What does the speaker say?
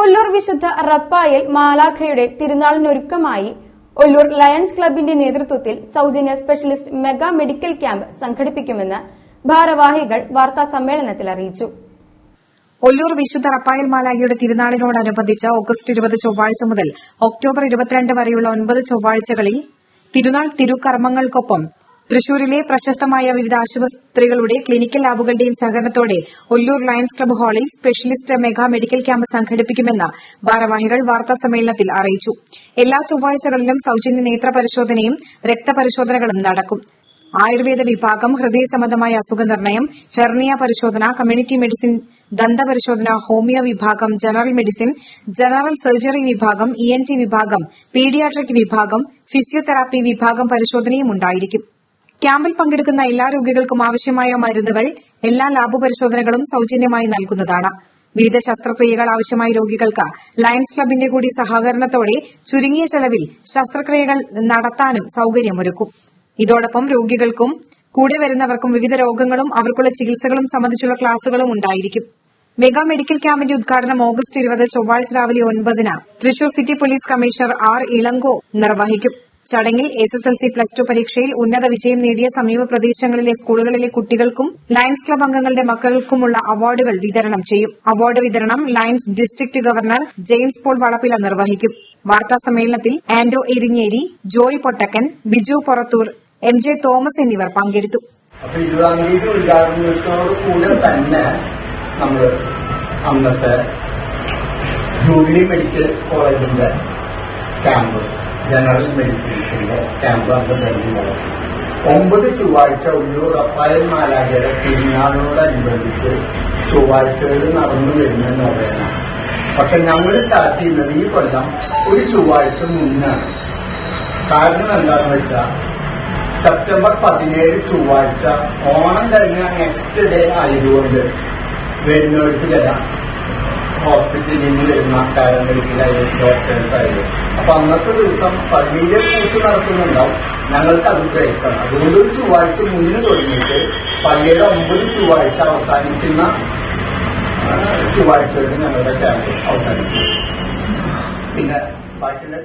ഒല്ലൂർ വിശുദ്ധ റപ്പായൽ മാലാഖയുടെ തിരുനാളിനൊരുക്കമായി ഒല്ലൂർ ലയൺസ് ക്ലബിന്റെ നേതൃത്വത്തിൽ സൌജന്യ സ്പെഷ്യലിസ്റ്റ് മെഗാ മെഡിക്കൽ ക്യാമ്പ് സംഘടിപ്പിക്കുമെന്ന് ഭാരവാഹികൾ വാർത്താ സമ്മേളനത്തിൽ അറിയിച്ചു. ഒല്ലൂർ വിശുദ്ധ റപ്പായൽ മാലാഖയുടെ തിരുനാളിനോടനുബന്ധിച്ച് ഓഗസ്റ്റ് ഇരുപത് ചൊവ്വാഴ്ച മുതൽ ഒക്ടോബർ ഇരുപത്തിരണ്ട് വരെയുള്ള ഒൻപത് ചൊവ്വാഴ്ചകളിൽ തിരുനാൾ തിരുക്കർമ്മങ്ങൾക്കൊപ്പം തൃശൂരിലെ പ്രശസ്തമായ വിവിധ ആശുപത്രികളുടെ ക്ലിനിക്കൽ ലാബുകളുടെയും സഹകരണത്തോടെ ഒല്ലൂർ ലയൺസ് ക്ലബ്ബ് ഹാളിൽ സ്പെഷ്യലിസ്റ്റ് മെഗാ മെഡിക്കൽ ക്യാമ്പ് സംഘടിപ്പിക്കുമെന്ന് ഭാരവാഹികൾ വാർത്താ സമ്മേളനത്തിൽ അറിയിച്ചു. എല്ലാ ചൊവ്വാഴ്ചകളിലും സൌജന്യ നേത്ര പരിശോധനയും രക്തപരിശോധനകളും നടക്കും. ആയുർവേദ വിഭാഗം ഹൃദയ സംബന്ധമായ അസുഖ നിർണയം ഹെർണിയ പരിശോധന കമ്മ്യൂണിറ്റി മെഡിസിൻ ദന്തപരിശോധന ഹോമിയോ വിഭാഗം ജനറൽ മെഡിസിൻ ജനറൽ സർജറി വിഭാഗം ഇ വിഭാഗം പീഡിയാട്രിക് വിഭാഗം ഫിസിയോതെറാപ്പി വിഭാഗം പരിശോധനയും ഉണ്ടായിരിക്കും. ക്യാമ്പിൽ പങ്കെടുക്കുന്ന എല്ലാ രോഗികൾക്കും ആവശ്യമായ മരുന്നുകൾ എല്ലാ ലാബ് പരിശോധനകളും സൌജന്യമായി നൽകുന്നതാണ്. വിവിധ ശസ്ത്രക്രിയകൾ ആവശ്യമായ രോഗികൾക്ക് ലയൺസ് ക്ലബിന്റെ കൂടി സഹകരണത്തോടെ ചുരുങ്ങിയ ചെലവിൽ ശസ്ത്രക്രിയകൾ നടത്താനും സൌകര്യമൊരുക്കും. ഇതോടൊപ്പം രോഗികൾക്കും കൂടെ വരുന്നവർക്കും വിവിധ രോഗങ്ങളും അവർക്കുള്ള ചികിത്സകളും സംബന്ധിച്ചുള്ള ക്ലാസുകളും ഉണ്ടായിരിക്കും. മെഗാ മെഡിക്കൽ ക്യാമ്പിന്റെ ഉദ്ഘാടനം ഓഗസ്റ്റ് ഇരുപത് ചൊവ്വാഴ്ച രാവിലെ ഒൻപതിന് Thrissur city police commissioner R Ilango നിർവഹിക്കും. ചടങ്ങിൽ S S L C plus two പരീക്ഷയിൽ ഉന്നത വിജയം നേടിയ സമീപ പ്രദേശങ്ങളിലെ സ്കൂളുകളിലെ കുട്ടികൾക്കും ലയൺസ് ക്ലബ് അംഗങ്ങളുടെ മക്കൾക്കുമുള്ള അവാർഡുകൾ വിതരണം ചെയ്യും. അവാർഡ് വിതരണം lions district governor James Paul Valappila നിർവഹിക്കും. വാർത്താ സമ്മേളനത്തിൽ Anto Erinjeri Joy Pottakkan Biju Porathur M J Thomas എന്നിവർ പങ്കെടുത്തു. അന്നത്തെ ജൂബിലി മെഡിക്കൽ കോളേജിന്റെ ക്യാമ്പ് ജനറൽ മെഡിസിൻസിന്റെ ക്യാമ്പ് അന്ന് ഡൽഹി ഒമ്പത് ചൊവ്വാഴ്ച ഉള്ളൂർ അപ്പായൻ മാലാഖയുടെ തിരുനാളിനോടനുബന്ധിച്ച് ചൊവ്വാഴ്ചകൾ നടന്നു വരുന്നെന്ന് പറയണം പക്ഷെ ഞങ്ങൾ സ്റ്റാർട്ട് ചെയ്യുന്നത് ഈ കൊല്ലം ഒരു ചൊവ്വാഴ്ച മുന്നാണ്. കാരണം എന്താണെന്ന് വെച്ചാൽ സെപ്റ്റംബർ പതിനേഴ് ചൊവ്വാഴ്ച ഓണം കഴിഞ്ഞ നെക്സ്റ്റ് ഡേ ആയതുകൊണ്ട് വരുന്നവർക്ക് ചില ഹോസ്പിറ്റലിൽ നിന്ന് വരുന്ന ഡോക്ടേഴ്സ് ആയാലും അപ്പൊ അന്നത്തെ ദിവസം പള്ളിയിലെ കൂട്ട് നടക്കുന്നുണ്ടാവും. ഞങ്ങൾക്ക് ബ്രേക്കാണ് അതുകൊണ്ട് ഒരു ചൊവ്വാഴ്ച മുന്നിൽ തുടങ്ങിയിട്ട് പള്ളിയുടെ ഒമ്പത് ചൊവ്വാഴ്ച അവസാനിക്കുന്ന ചൊവ്വാഴ്ചയോടെ ഞങ്ങളുടെ ക്യാമ്പ് അവസാനിക്കും. പിന്നെ ബാക്കിയുള്ള